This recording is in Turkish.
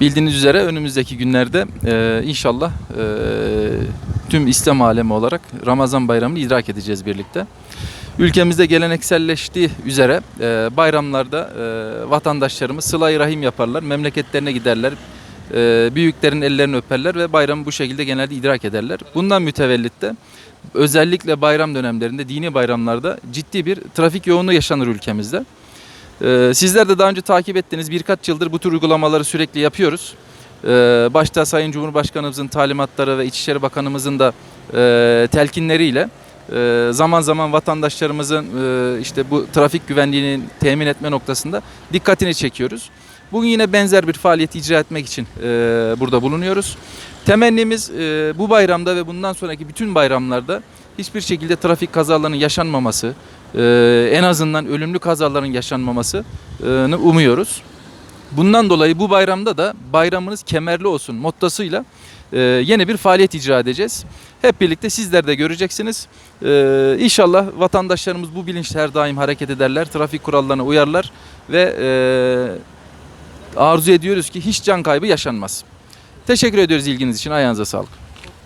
Bildiğiniz üzere önümüzdeki günlerde e, inşallah e, tüm İslam alemi olarak Ramazan bayramını idrak edeceğiz birlikte. Ülkemizde gelenekselleştiği üzere e, bayramlarda e, vatandaşlarımız sıla-i rahim yaparlar, memleketlerine giderler, e, büyüklerin ellerini öperler ve bayramı bu şekilde genelde idrak ederler. Bundan mütevellit de özellikle bayram dönemlerinde, dini bayramlarda ciddi bir trafik yoğunluğu yaşanır ülkemizde. Ee, Sizler de daha önce takip ettiğiniz birkaç yıldır bu tür uygulamaları sürekli yapıyoruz. Ee, Başta Sayın Cumhurbaşkanımızın talimatları ve İçişleri Bakanımızın da e, telkinleriyle e, zaman zaman vatandaşlarımızın e, işte bu trafik güvenliğini temin etme noktasında dikkatini çekiyoruz. Bugün yine benzer bir faaliyeti icra etmek için burada bulunuyoruz. Temennimiz bu bayramda ve bundan sonraki bütün bayramlarda hiçbir şekilde trafik kazalarının yaşanmaması, e, en azından ölümlü kazaların yaşanmamasını umuyoruz. Bundan dolayı bu bayramda da bayramınız kemerli olsun mottasıyla e, yeni bir faaliyet icra edeceğiz. Hep birlikte sizler de göreceksiniz. E, inşallah vatandaşlarımız bu bilinçle her daim hareket ederler, trafik kurallarına uyarlar ve e, arzu ediyoruz ki hiç can kaybı yaşanmaz. Teşekkür ediyoruz ilginiz için. Ayağınıza sağlık.